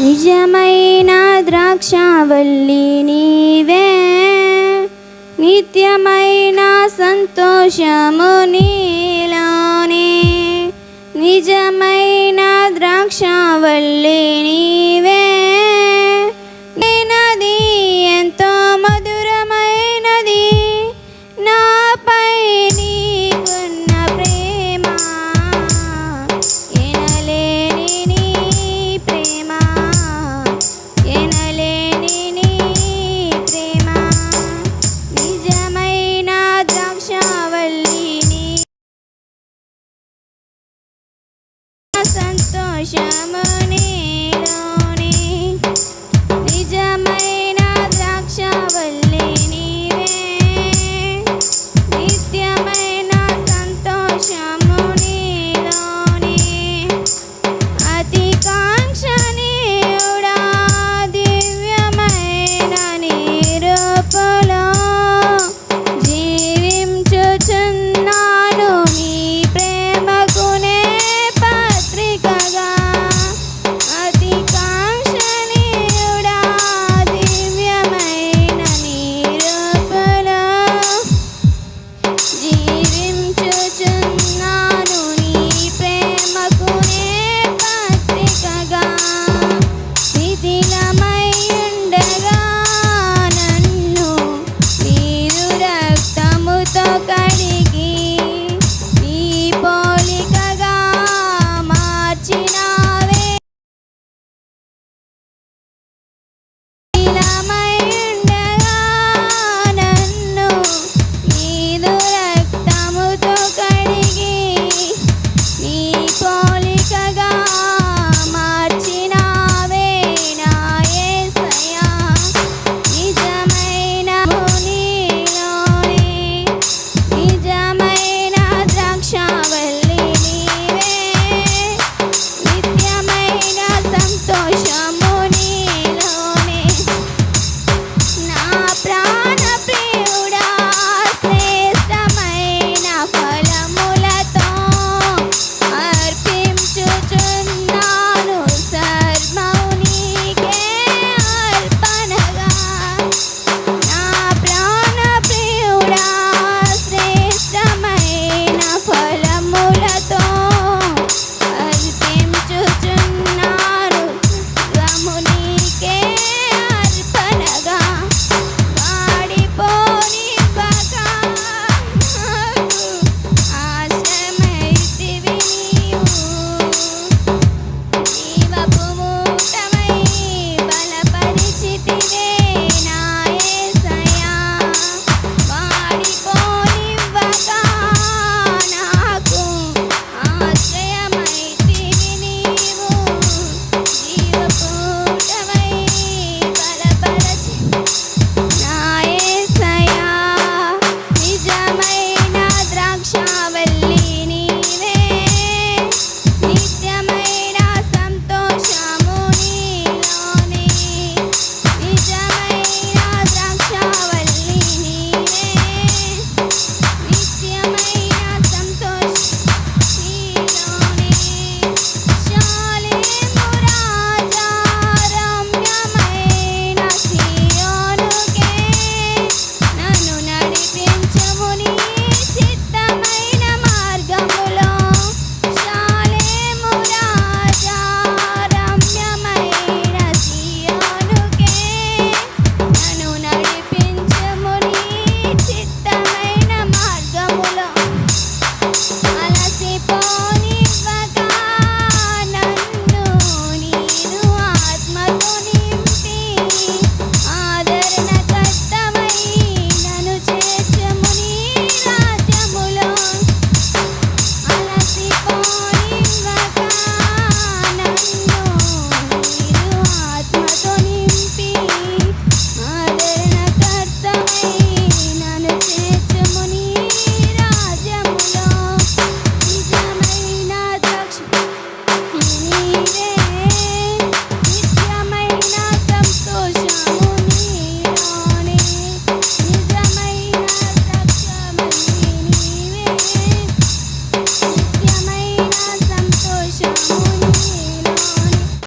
నిజమైన ద్రాక్షావల్లి నీవే నిత్యమైన సంతోషము నీ your chamando.